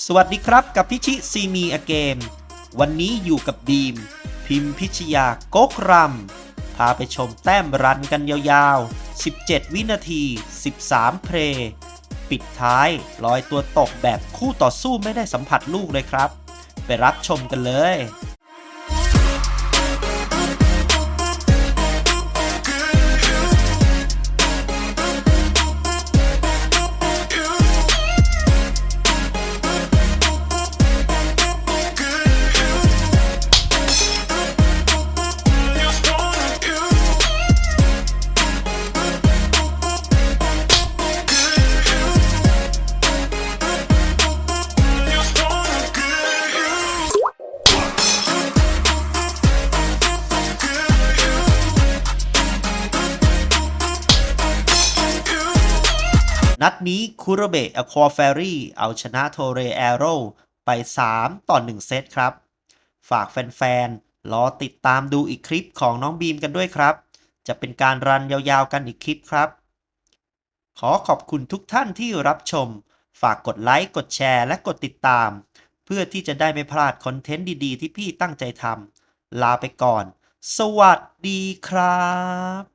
สวัสดีครับกับพิชิซีมีอเกม วันนี้อยู่กับดีม พิมพิชยาโกกรำพาไปชมแต้มรันกันยาวๆ 17 วินาที 13 เพลย์ปิดท้ายลอยตัวตกแบบคู่ต่อสู้ไม่ได้สัมผัสลูกเลยครับ ไปรับชมกันเลย นัดนี้คูโรเบะอควาเฟรี่เอาชนะโทเรแอโร่ไป 3 ต่อ 1 เซตครับ ฝากแฟนๆ รอติดตามดูอีกคลิปของน้องบีมกันด้วยครับ จะเป็นการรันยาวๆกันอีกคลิปครับ ขอขอบคุณทุกท่านที่รับชม ฝากกดไลค์ กดแชร์ และกดติดตาม เพื่อที่จะได้ไม่พลาดคอนเทนต์ดีๆ ที่พี่ตั้งใจทำลาไปก่อน สวัสดีครับ